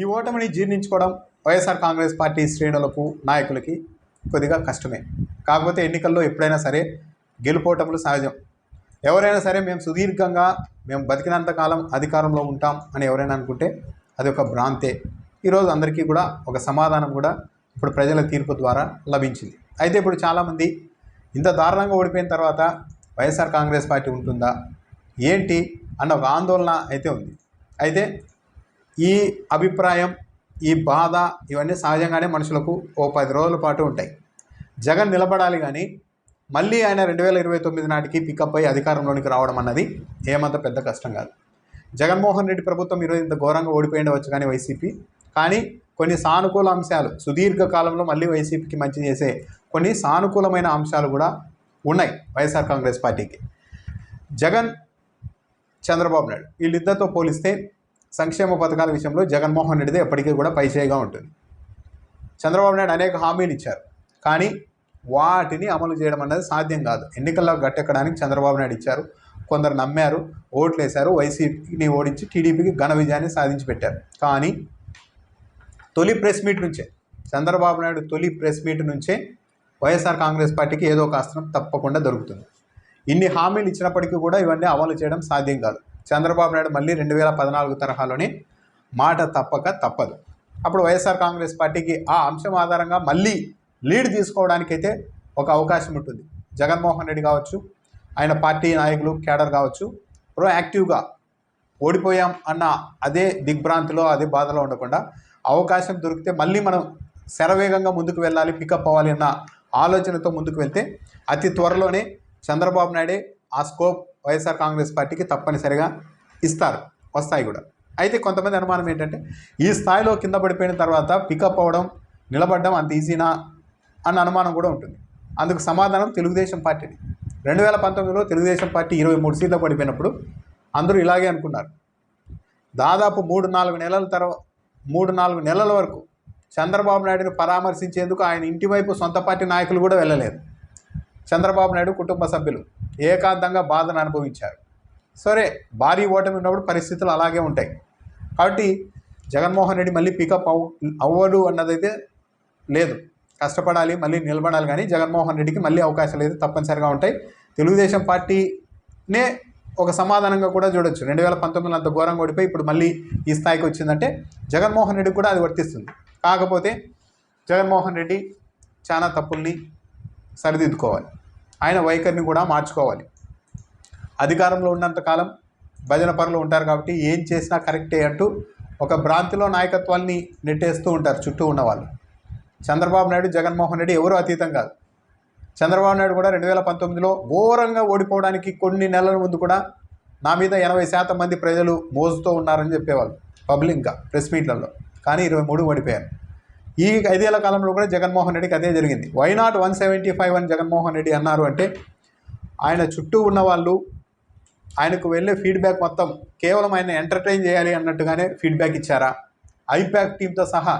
ఈ ఓటమిని జీర్ణించుకోవడం వైఎస్ఆర్ కాంగ్రెస్ పార్టీ శ్రేణులకు నాయకులకి కొద్దిగా కష్టమే. కాకపోతే ఎన్నికల్లో ఎప్పుడైనా సరే గెలుపోవటములు సహజం. ఎవరైనా సరే మేము సుదీర్ఘంగా మేము బతికినంతకాలం అధికారంలో ఉంటాం అని ఎవరైనా అనుకుంటే అది ఒక భ్రాంతే. ఈరోజు అందరికీ కూడా ఒక సమాధానం కూడా ఇప్పుడు ప్రజల తీర్పు ద్వారా లభించింది. అయితే ఇప్పుడు చాలామంది ఇంత దారుణంగా ఓడిపోయిన తర్వాత వైఎస్ఆర్ కాంగ్రెస్ పార్టీ ఉంటుందా? ఏంటి? అన్న ఒక ఆందోళన అయితే ఉంది. అయితే ఈ అభిప్రాయం ఈ బాధ ఇవన్నీ సహజంగానే మనుషులకు ఓ పది రోజుల పాటు ఉంటాయి. జగన్ నిలబడాలి కానీ మళ్ళీ ఆయన రెండు వేల ఇరవై తొమ్మిది నాటికి పికప్ అయ్యి అధికారంలోనికి రావడం అన్నది ఏమంత పెద్ద కష్టం కాదు. జగన్మోహన్ రెడ్డి ప్రభుత్వం ఈరోజు ఇంత ఘోరంగా ఓడిపోయిండవచ్చు కానీ వైసీపీ. కానీ కొన్ని సానుకూల అంశాలు సుదీర్ఘ కాలంలో మళ్ళీ వైసీపీకి మంచి చేసే కొన్ని సానుకూలమైన అంశాలు కూడా ఉన్నాయి వైఎస్ఆర్ కాంగ్రెస్ పార్టీకి. జగన్ చంద్రబాబు నాయుడు వీళ్ళిద్దరితో పోలిస్తే సంక్షేమ పథకాల విషయంలో జగన్మోహన్ రెడ్డిదే ఎప్పటికీ కూడా పైచేయిగా ఉంటుంది. చంద్రబాబు నాయుడు అనేక హామీలు ఇచ్చారు. కానీ వాటిని అమలు చేయడం అనేది సాధ్యం కాదు. ఎన్నికల్లో గట్టెక్కడానికి చంద్రబాబు నాయుడు ఇచ్చారు. కొందరు నమ్మారు ఓట్లు వేశారు వైసీపీని ఓడించి టీడీపీకి ఘన విజయాన్ని సాధించి పెట్టారు. కానీ తొలి ప్రెస్ మీట్ నుంచే చంద్రబాబు నాయుడు తొలి ప్రెస్ మీట్ నుంచే వైఎస్ఆర్ కాంగ్రెస్ పార్టీకి ఏదో ఒక అస్త్రం తప్పకుండా దొరుకుతుంది. ఇన్ని హామీలు ఇచ్చినప్పటికీ కూడా ఇవన్నీ అమలు చేయడం సాధ్యం కాదు. చంద్రబాబు నాయుడు మళ్ళీ రెండు వేల పద్నాలుగు తరహాలోనే మాట తప్పక తప్పదు. అప్పుడు వైఎస్ఆర్ కాంగ్రెస్ పార్టీకి ఆ అంశం ఆధారంగా మళ్ళీ లీడ్ తీసుకోవడానికైతే ఒక అవకాశం ఉంటుంది. జగన్మోహన్ రెడ్డి కావచ్చు ఆయన పార్టీ నాయకులు కేడర్ కావచ్చు ప్రోయాక్టివ్గా ఓడిపోయాం అన్న అదే దిగ్భ్రాంతిలో అదే బాధలో ఉండకుండా అవకాశం దొరికితే మళ్ళీ మనం శరవేగంగా ముందుకు వెళ్ళాలి పికప్ అవ్వాలి అన్న ఆలోచనతో ముందుకు వెళ్తే అతి త్వరలోనే చంద్రబాబు నాయుడే ఆ స్కోప్ వైఎస్ఆర్ కాంగ్రెస్ పార్టీకి తప్పనిసరిగా ఇస్తారు. వస్తాయి కూడా. అయితే కొంతమంది అనుమానం ఏంటంటే ఈ స్థాయిలో కింద పడిపోయిన తర్వాత పికప్ అవ్వడం నిలబడడం అంత ఈజీనా అన్న అనుమానం కూడా ఉంటుంది. అందుకు సమాధానం తెలుగుదేశం పార్టీని రెండు వేల పంతొమ్మిదిలో తెలుగుదేశం పార్టీ ఇరవై మూడు సీట్లు పడిపోయినప్పుడు అందరూ ఇలాగే అనుకున్నారు. దాదాపు మూడు నాలుగు నెలల తర్వాత మూడు నాలుగు నెలల వరకు చంద్రబాబు నాయుడుని పరామర్శించేందుకు ఆయన ఇంటి వైపు సొంత పార్టీ నాయకులు కూడా వెళ్ళలేదు. చంద్రబాబు నాయుడు కుటుంబ సభ్యులు. ఏకాంతంగా బాధను అనుభవించారు. సరే భారీ ఓటమి ఉన్నప్పుడు పరిస్థితులు అలాగే ఉంటాయి. కాబట్టి జగన్మోహన్ రెడ్డి మళ్ళీ పికప్ అవ్ అవ్వడు అన్నదైతే లేదు. కష్టపడాలి మళ్ళీ నిలబడాలి కానీ జగన్మోహన్ రెడ్డికి మళ్ళీ అవకాశాలు అయితే తప్పనిసరిగా ఉంటాయి. తెలుగుదేశం పార్టీనే ఒక సమాధానంగా కూడా చూడొచ్చు. రెండు వేల పంతొమ్మిదిలో అంత ఘోరంగా ఓడిపోయి ఇప్పుడు మళ్ళీ ఈ స్థాయికి వచ్చిందంటే జగన్మోహన్ రెడ్డికి కూడా అది వర్తిస్తుంది. కాకపోతే జగన్మోహన్ రెడ్డి చాలా తప్పుల్ని సరిదిద్దుకోవాలి. ఆయన వైఖరిని కూడా మార్చుకోవాలి. అధికారంలో ఉన్నంతకాలం భజన పనులు ఉంటారు కాబట్టి ఏం చేసినా కరెక్టే అంటూ ఒక భ్రాంతిలో నాయకత్వాన్ని నెట్టేస్తూ ఉంటారు చుట్టూ ఉన్నవాళ్ళు. చంద్రబాబు నాయుడు జగన్మోహన్ రెడ్డి ఎవరు అతీతం కాదు. చంద్రబాబు నాయుడు కూడా రెండు వేల పంతొమ్మిదిలో ఘోరంగా ఓడిపోవడానికి కొన్ని నెలల ముందు కూడా నా మీద ఎనభై శాతం మంది ప్రజలు మోజుతో ఉన్నారని చెప్పేవాళ్ళు పబ్లిక్గా ప్రెస్ మీట్లలో. కానీ ఇరవై మూడు ఓడిపోయారు. ఈ ఐదేళ్ళ కాలంలో కూడా జగన్మోహన్ రెడ్డికి అదే జరిగింది. Why not one seventy five అని జగన్మోహన్ రెడ్డి అన్నారు అంటే ఆయన చుట్టూ ఉన్న వాళ్ళు ఆయనకు వెళ్ళే ఫీడ్బ్యాక్ మొత్తం కేవలం ఆయన ఎంటర్టైన్ చేయాలి అన్నట్టుగానే ఫీడ్బ్యాక్ ఇచ్చారా? ఐప్యాక్ టీంతో సహా.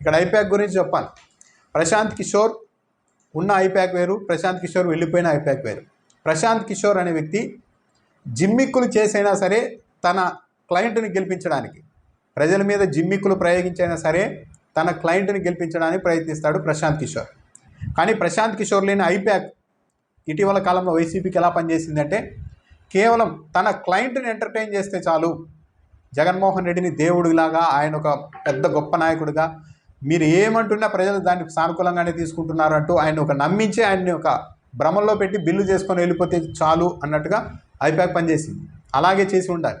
ఇక్కడ ఐప్యాక్ గురించి చెప్పాలి. ప్రశాంత్ కిషోర్ ఉన్న ఐప్యాక్ వేరు ప్రశాంత్ కిషోర్ వెళ్ళిపోయిన ఐప్యాక్ వేరు. ప్రశాంత్ కిషోర్ అనే వ్యక్తి జిమ్మిక్కులు చేసైనా సరే తన క్లయింట్ని గెలిపించడానికి ప్రజల మీద జిమ్మిక్కులు ప్రయోగించైనా సరే తన క్లయింట్ని గెలిపించడానికి ప్రయత్నిస్తాడు ప్రశాంత్ కిషోర్. కానీ ప్రశాంత్ కిషోర్ లేని ఐప్యాక్ ఇటీవల కాలంలో వైసీపీకి ఎలా పనిచేసిందంటే కేవలం తన క్లయింట్ని ఎంటర్టైన్ చేస్తే చాలు జగన్మోహన్ రెడ్డిని దేవుడిలాగా ఆయన ఒక పెద్ద గొప్ప నాయకుడిగా మీరు ఏమంటున్నా ప్రజలు దానికి సానుకూలంగానే తీసుకుంటున్నారు అంటూ ఆయన ఒక నమ్మించి ఆయన్ని ఒక భ్రమంలో పెట్టి బిల్లు చేసుకొని వెళ్ళిపోతే చాలు అన్నట్టుగా ఐప్యాక్ పనిచేసింది. అలాగే చేసి ఉండాలి.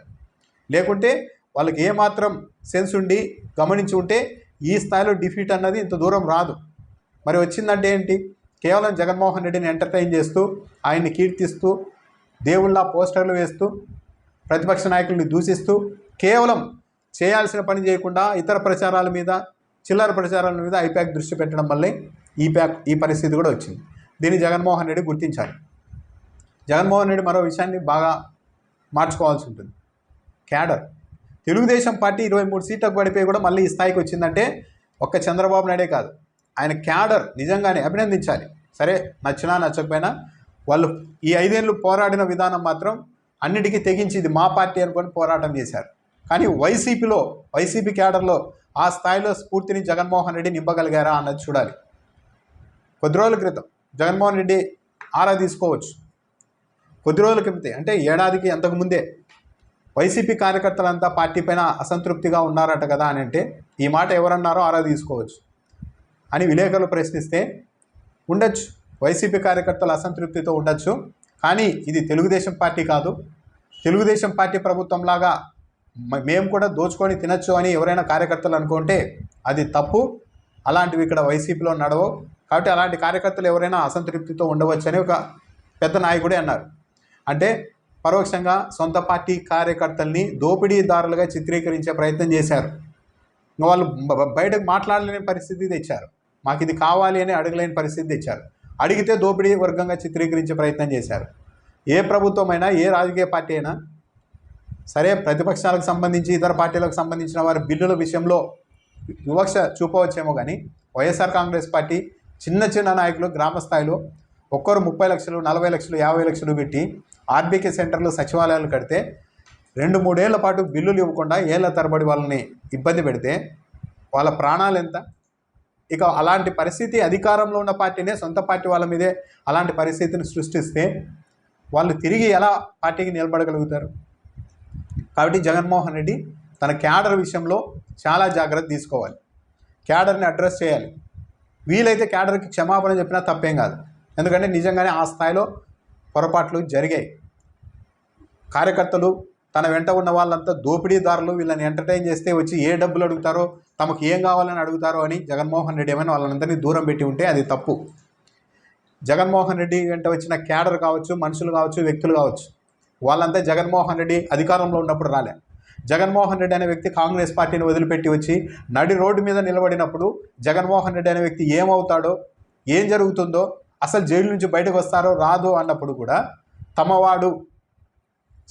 లేకుంటే వాళ్ళకి ఏమాత్రం సెన్స్ ఉండి గమనించి ఉంటే ఈ స్థాయిలో డిఫీట్ అన్నది ఇంత దూరం రాదు. మరి వచ్చిందంటే ఏంటి? కేవలం జగన్మోహన్ రెడ్డిని ఎంటర్టైన్ చేస్తూ ఆయన్ని కీర్తిస్తూ దేవుళ్ళ పోస్టర్లు వేస్తూ ప్రతిపక్ష నాయకుల్ని దూషిస్తూ కేవలం చేయాల్సిన పని చేయకుండా ఇతర ప్రచారాల మీద చిల్లర ప్రచారాల మీద ఐప్యాక్ దృష్టి పెట్టడం వల్లే ఈ ప్యాక్ ఈ పరిస్థితి కూడా వచ్చింది. దీన్ని జగన్మోహన్ రెడ్డి గుర్తించాలి. జగన్మోహన్ రెడ్డి మరో విషయాన్ని బాగా మార్చుకోవాల్సి ఉంటుంది. క్యాడర్. తెలుగుదేశం పార్టీ ఇరవై మూడు సీట్లకు పడిపోయి కూడా మళ్ళీ ఈ స్థాయికి వచ్చిందంటే ఒక్క చంద్రబాబు నాయుడే కాదు. ఆయన క్యాడర్ నిజంగానే అభినందించాలి. సరే నచ్చినా నచ్చకపోయినా వాళ్ళు ఈ ఐదేళ్ళు పోరాడిన విధానం మాత్రం అన్నిటికీ తెగించి ఇది మా పార్టీ అనుకొని పోరాటం చేశారు. కానీ వైసీపీలో వైసీపీ క్యాడర్లో ఆ స్థాయిలో స్ఫూర్తిని జగన్మోహన్ రెడ్డి నింపగలిగారా అన్నది చూడాలి. కొద్ది రోజుల క్రితం జగన్మోహన్ రెడ్డి ఆరా తీసుకోవచ్చు. కొద్ది రోజుల క్రితం అంటే ఏడాదికి అంతకుముందే వైసీపీ కార్యకర్తలంతా పార్టీ పైన అసంతృప్తిగా ఉన్నారట కదా అని అంటే ఈ మాట ఎవరన్నారో ఆరా తీసుకోవచ్చు. అని విలేకరులు ప్రశ్నిస్తే ఉండొచ్చు వైసీపీ కార్యకర్తలు అసంతృప్తితో ఉండొచ్చు కానీ ఇది తెలుగుదేశం పార్టీ కాదు. తెలుగుదేశం పార్టీ ప్రభుత్వంలాగా మేము కూడా దోచుకొని తినచ్చు అని ఎవరైనా కార్యకర్తలు అనుకుంటే అది తప్పు. అలాంటివి ఇక్కడ వైసీపీలో నడవవు కాబట్టి అలాంటి కార్యకర్తలు ఎవరైనా అసంతృప్తితో ఉండవచ్చని ఒక పెద్ద నాయకుడే అన్నారు. అంటే పరోక్షంగా సొంత పార్టీ కార్యకర్తల్ని దోపిడీదారులుగా చిత్రీకరించే ప్రయత్నం చేశారు. వాళ్ళు బయటకు మాట్లాడలేని పరిస్థితి తెచ్చారు. మాకు ఇది కావాలి అని అడగలేని పరిస్థితి తెచ్చారు. అడిగితే దోపిడీ వర్గంగా చిత్రీకరించే ప్రయత్నం చేశారు. ఏ ప్రభుత్వమైనా ఏ రాజకీయ పార్టీ అయినా సరే ప్రతిపక్షాలకు సంబంధించి ఇతర పార్టీలకు సంబంధించిన వారి బిల్లుల విషయంలో వివక్ష చూపవచ్చేమో కానీ వైఎస్ఆర్ కాంగ్రెస్ పార్టీ చిన్న చిన్న నాయకులు గ్రామ స్థాయిలో ఒక్కరు ముప్పై లక్షలు నలభై లక్షలు యాభై లక్షలు పెట్టి ఆర్బీకే సెంటర్లు సచివాలయాలు కడితే రెండు మూడేళ్ళ పాటు బిల్లులు ఇవ్వకుండా ఏళ్ళ తరబడి వాళ్ళని ఇబ్బంది పెడితే వాళ్ళ ప్రాణాలు ఎంత? ఇక అలాంటి పరిస్థితి అధికారంలో ఉన్న పార్టీనే సొంత పార్టీ వాళ్ళ మీదే అలాంటి పరిస్థితిని సృష్టిస్తే వాళ్ళు తిరిగి ఎలా పార్టీకి నిలబడగలుగుతారు? కాబట్టి జగన్మోహన్ రెడ్డి తన క్యాడర్ విషయంలో చాలా జాగ్రత్త తీసుకోవాలి. క్యాడర్ని అడ్రస్ చేయాలి. వీలైతే క్యాడర్కి క్షమాపణ చెప్పినా తప్పేం కాదు. ఎందుకంటే నిజంగానే ఆ స్థాయిలో పొరపాట్లు జరిగాయి. కార్యకర్తలు తన వెంట ఉన్న వాళ్ళంతా దోపిడీదారులు వీళ్ళని ఎంటర్టైన్ చేస్తే వచ్చి ఏ డబ్బులు అడుగుతారో తమకు ఏం కావాలని అడుగుతారో అని జగన్మోహన్ రెడ్డి ఏమైనా వాళ్ళందరినీ దూరం పెట్టి ఉంటే అది తప్పు. జగన్మోహన్ రెడ్డి వెంట వచ్చిన క్యాడర్ కావచ్చు మనుషులు కావచ్చు వ్యక్తులు కావచ్చు వాళ్ళంతా జగన్మోహన్ రెడ్డి అధికారంలో ఉన్నప్పుడు రాలే. జగన్మోహన్ రెడ్డి అనే వ్యక్తి కాంగ్రెస్ పార్టీని వదిలిపెట్టి వచ్చి నడి రోడ్డు మీద నిలబడినప్పుడు జగన్మోహన్ రెడ్డి అనే వ్యక్తి ఏమవుతాడో ఏం జరుగుతుందో అసలు జైలు నుంచి బయటకు వస్తారో రాదో అన్నప్పుడు కూడా తమవాడు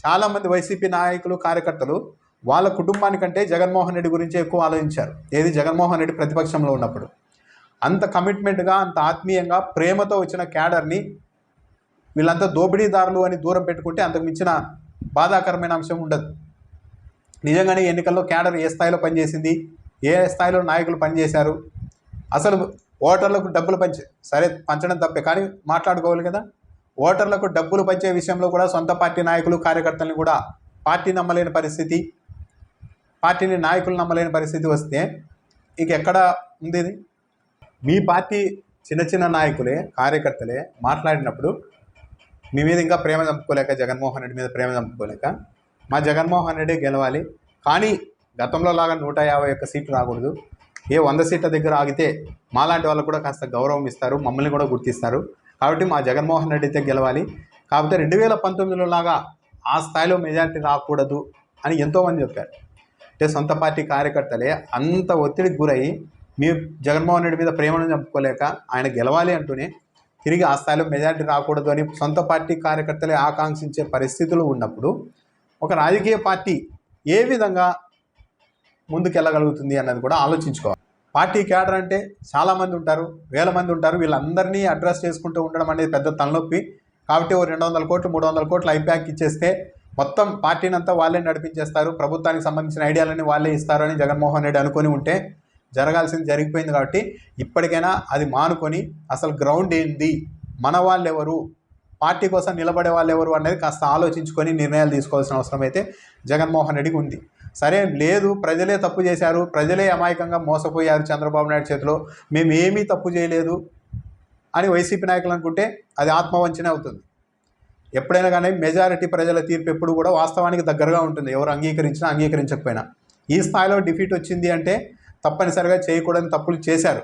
చాలామంది వైసీపీ నాయకులు కార్యకర్తలు వాళ్ళ కుటుంబానికంటే జగన్మోహన్ రెడ్డి గురించి ఎక్కువ ఆలోచించారు. ఏది జగన్మోహన్ రెడ్డి ప్రతిపక్షంలో ఉన్నప్పుడు. అంత కమిట్మెంట్గా అంత ఆత్మీయంగా ప్రేమతో వచ్చిన క్యాడర్ని వీళ్ళంతా దోపిడీదారులు అని దూరం పెట్టుకుంటే అంతకు మించిన బాధాకరమైన అంశం ఉండదు. నిజంగానే ఎన్నికల్లో క్యాడర్ ఏ స్థాయిలో పనిచేసింది? ఏ స్థాయిలో నాయకులు పనిచేశారు? అసలు ఓటర్లకు డబ్బులు పంచే సరే పంచడం తప్పే కానీ మాట్లాడుకోవాలి కదా. ఓటర్లకు డబ్బులు పంచే విషయంలో కూడా సొంత పార్టీ నాయకులు కార్యకర్తల్ని కూడా పార్టీ నమ్మలేని పరిస్థితి పార్టీని నాయకులు నమ్మలేని పరిస్థితి వస్తే ఇక ఎక్కడ ఉంది ఇది? మీ పార్టీ చిన్న చిన్న నాయకులే కార్యకర్తలే మాట్లాడినప్పుడు మీ మీద ఇంకా ప్రేమ చంపుకోలేక జగన్మోహన్ రెడ్డి మీద ప్రేమ చంపుకోలేక మా జగన్మోహన్ రెడ్డి గెలవాలి. కానీ గతంలో లాగా నూట యాభై ఒక్క సీట్లు రాకూడదు. ఏ వంద సీట్ల దగ్గర ఆగితే మాలాంటి వాళ్ళకు కూడా కాస్త గౌరవం ఇస్తారు మమ్మల్ని కూడా గుర్తిస్తారు. కాబట్టి మా జగన్మోహన్ రెడ్డి అయితే గెలవాలి. కాకపోతే రెండు వేల పంతొమ్మిదిలో లాగా ఆ స్థాయిలో మెజారిటీ రాకూడదు అని ఎంతోమంది చెప్పారు. అంటే సొంత పార్టీ కార్యకర్తలే అంత ఒత్తిడికి గురై మీరు జగన్మోహన్ రెడ్డి మీద ప్రేమను చంపుకోలేక ఆయన గెలవాలి అంటూనే తిరిగి ఆ స్థాయిలో మెజారిటీ రాకూడదు అని సొంత పార్టీ కార్యకర్తలే ఆకాంక్షించే పరిస్థితులు ఉన్నప్పుడు ఒక రాజకీయ పార్టీ ఏ విధంగా ముందుకెళ్ళగలుగుతుంది అన్నది కూడా ఆలోచించుకోవాలి. పార్టీ క్యాడర్ అంటే చాలామంది ఉంటారు వేల మంది ఉంటారు. వీళ్ళందరినీ అడ్రస్ చేసుకుంటూ ఉండడం అనేది పెద్ద తలనొప్పి. కాబట్టి ఓ రెండు వందల కోట్లు మూడు వందల కోట్లు ఐప్యాక్ ఇచ్చేస్తే మొత్తం పార్టీని అంతా వాళ్ళే నడిపించేస్తారు. ప్రభుత్వానికి సంబంధించిన ఐడియాలన్నీ వాళ్ళే ఇస్తారు అని జగన్మోహన్ రెడ్డి అనుకొని ఉంటే జరగాల్సింది జరిగిపోయింది కాబట్టి ఇప్పటికైనా అది మానుకొని అసలు గ్రౌండ్ ఏంది? మన వాళ్ళు ఎవరు పార్టీ కోసం నిలబడే వాళ్ళు ఎవరు అనేది కాస్త ఆలోచించుకొని నిర్ణయాలు తీసుకోవాల్సిన అవసరం అయితే జగన్మోహన్ రెడ్డికి ఉంది. సరే లేదు ప్రజలే తప్పు చేశారు ప్రజలే అమాయకంగా మోసపోయారు చంద్రబాబు నాయుడు చేతిలో మేము ఏమీ తప్పు చేయలేదు అని వైసీపీ నాయకులు అనుకుంటే అది ఆత్మవంచనే అవుతుంది. ఎప్పుడైనా కానీ మెజారిటీ ప్రజల తీర్పు ఎప్పుడు కూడా వాస్తవానికి దగ్గరగా ఉంటుంది. ఎవరు అంగీకరించినా అంగీకరించకపోయినా. ఈ స్థాయిలో డిఫీట్ వచ్చింది అంటే తప్పనిసరిగా చేయకూడని తప్పులు చేశారు.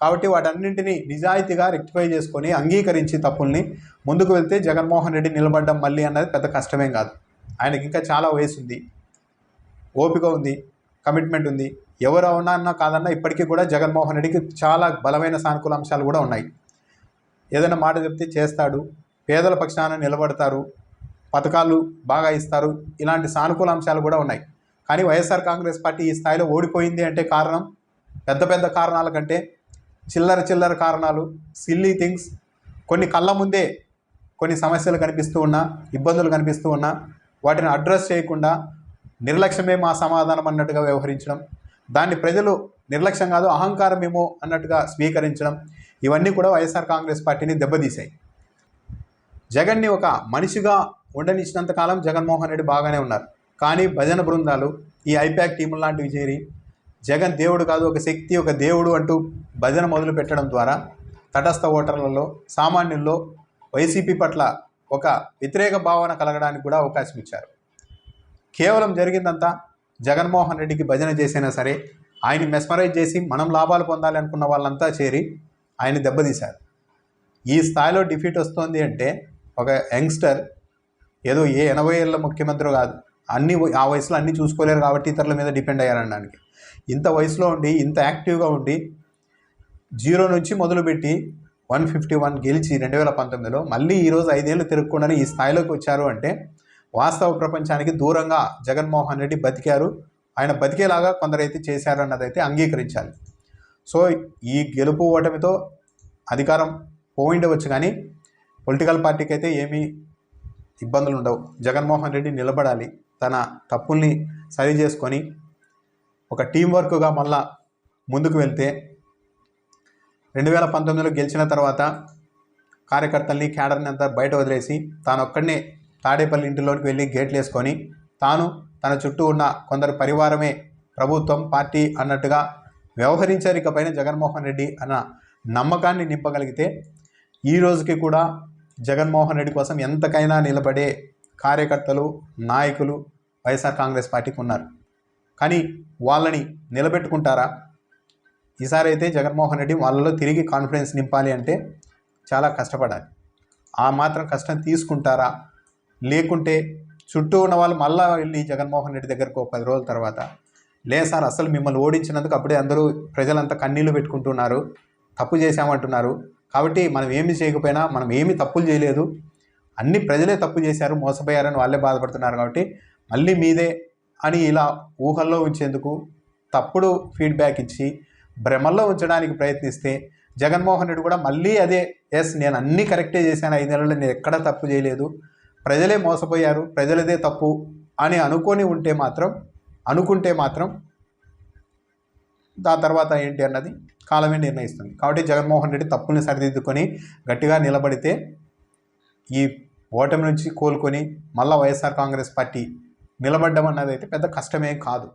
కాబట్టి వాటన్నింటినీ నిజాయితీగా రెక్టిఫై చేసుకొని అంగీకరించి తప్పుల్ని ముందుకు వెళ్తే జగన్మోహన్ రెడ్డి నిలబడ్డం మళ్ళీ అన్నది పెద్ద కష్టమేం కాదు. ఆయనకి ఇంకా చాలా వయసు ఉంది ఓపిక ఉంది కమిట్మెంట్ ఉంది. ఎవరు అవునా అన్నా కాదన్నా ఇప్పటికీ కూడా జగన్మోహన్ రెడ్డికి చాలా బలమైన సానుకూల అంశాలు కూడా ఉన్నాయి. ఏదైనా మాట చెప్తే చేస్తాడు పేదల పక్షాన నిలబడతారు పథకాలు బాగా ఇస్తారు ఇలాంటి సానుకూల అంశాలు కూడా ఉన్నాయి. కానీ వైఎస్ఆర్ కాంగ్రెస్ పార్టీ ఈ స్థాయిలో ఓడిపోయింది అంటే కారణం పెద్ద పెద్ద కారణాల కంటే చిల్లర చిల్లర కారణాలు సిల్లీ థింగ్స్ కొన్ని కళ్ళ ముందే కొన్ని సమస్యలు కనిపిస్తూ ఉన్నా ఇబ్బందులు కనిపిస్తూ ఉన్నా వాటిని అడ్రస్ చేయకుండా నిర్లక్ష్యమే మా సమాధానం అన్నట్టుగా వ్యవహరించడం దాన్ని ప్రజలు నిర్లక్ష్యం కాదు అహంకారమేమో అన్నట్టుగా స్వీకరించడం ఇవన్నీ కూడా వైఎస్ఆర్ కాంగ్రెస్ పార్టీని దెబ్బతీశాయి. జగన్ని ఒక మనిషిగా ఉండనిచ్చినంత కాలం జగన్మోహన్ రెడ్డి బాగానే ఉన్నారు. కానీ భజన బృందాలు ఈ ఐపాక్ టీములు లాంటివి చేరి జగన్ దేవుడు కాదు ఒక శక్తి ఒక దేవుడు అంటూ భజన మొదలు పెట్టడం ద్వారా తటస్థ ఓటర్లలో సామాన్యుల్లో వైసీపీ పట్ల ఒక వ్యతిరేక భావన కలగడానికి కూడా అవకాశం ఇచ్చారు. కేవలం జరిగిందంతా జగన్మోహన్ రెడ్డికి భజన చేసినా సరే ఆయన మెస్మరైజ్ చేసి మనం లాభాలు పొందాలి అనుకున్న వాళ్ళంతా చేరి ఆయన దెబ్బతీశారు. ఈ స్థాయిలో డిఫీట్ వస్తుంది అంటే ఒక యంగ్స్టర్ ఏదో ఏ ఎనభై ఏళ్ళ ముఖ్యమంత్రి కాదు అన్ని ఆ వయసులో అన్నీ చూసుకోలేరు కాబట్టి ఇతరుల మీద డిపెండ్ అయ్యారనడానికి. ఇంత వయసులో ఉండి ఇంత యాక్టివ్గా ఉండి జీరో నుంచి మొదలుపెట్టి వన్ ఫిఫ్టీ వన్ గెలిచి రెండు వేల పంతొమ్మిదిలో మళ్ళీ ఈరోజు ఐదేళ్ళు తిరగకుండానే ఈ స్థాయిలోకి వచ్చారు అంటే వాస్తవ ప్రపంచానికి దూరంగా జగన్మోహన్ రెడ్డి బతికారు. ఆయన బతికేలాగా కొందరైతే చేశారు అన్నదైతే అంగీకరించాలి. సో ఈ గెలుపు ఓటమితో అధికారం పోయిండవచ్చు కానీ పొలిటికల్ పార్టీకి అయితే ఏమీ ఇబ్బందులు ఉండవు. జగన్మోహన్ రెడ్డి నిలబడాలి. తన తప్పుల్ని సరి చేసుకొని ఒక టీం వర్క్గా మళ్ళా ముందుకు వెళ్తే రెండు వేల పంతొమ్మిదిలో గెలిచిన తర్వాత కార్యకర్తల్ని క్యాడర్ని అంతా బయట వదిలేసి తానొక్కడనే తాడేపల్లి ఇంటిలోకి వెళ్ళి గేట్లు వేసుకొని తాను తన చుట్టూ ఉన్న కొందరు పరివారమే ప్రభుత్వం పార్టీ అన్నట్టుగా వ్యవహరించారు. ఇకపైన జగన్మోహన్ రెడ్డి అన్న నమ్మకాన్ని నింపగలిగితే ఈ రోజుకి కూడా జగన్మోహన్ రెడ్డి కోసం ఎంతకైనా నిలబడే కార్యకర్తలు నాయకులు వైఎస్ఆర్ కాంగ్రెస్ పార్టీకి ఉన్నారు. కానీ వాళ్ళని నిలబెట్టుకుంటారా? ఈసారి అయితే జగన్మోహన్ రెడ్డి వాళ్ళలో తిరిగి కాన్ఫిడెన్స్ నింపాలి అంటే చాలా కష్టపడాలి. ఆ మాత్రం కష్టం తీసుకుంటారా? లేకుంటే చుట్టూ ఉన్న వాళ్ళు మళ్ళా వెళ్ళి జగన్మోహన్ రెడ్డి దగ్గరకు ఒక పది రోజుల తర్వాత లే సార్ అసలు మిమ్మల్ని ఓడించినందుకు అప్పుడే అందరూ ప్రజలంతా కన్నీళ్ళు పెట్టుకుంటున్నారు తప్పు చేశామంటున్నారు. కాబట్టి మనం ఏమి చేయకపోయినా మనం ఏమి తప్పులు చేయలేదు. అన్ని ప్రజలే తప్పు చేశారు మోసపోయారని వాళ్ళే బాధపడుతున్నారు కాబట్టి మళ్ళీ మీదే అని ఇలా ఊహల్లో ఉంచేందుకు తప్పుడు ఫీడ్బ్యాక్ ఇచ్చి భ్రమల్లో ఉంచడానికి ప్రయత్నిస్తే జగన్మోహన్ రెడ్డి కూడా మళ్ళీ అదే ఎస్ నేను అన్నీ కరెక్టే చేశాను ఐదు నెలల్లో నేను ఎక్కడ తప్పు చేయలేదు. ప్రజలే మోసపోయారు ప్రజలదే తప్పు అని అనుకొని ఉంటే మాత్రం అనుకుంటే మాత్రం దా తర్వాత ఏంటి అన్నది కాలమే నిర్ణయిస్తుంది. కాబట్టి జగన్మోహన్ రెడ్డి తప్పుల్ని సరిదిద్దుకొని గట్టిగా నిలబడితే ఈ ఓటమి నుంచి కోలుకొని మళ్ళా వైఎస్ఆర్ కాంగ్రెస్ పార్టీ నిలబడ్డం అన్నది అయితే పెద్ద కష్టమేం కాదు.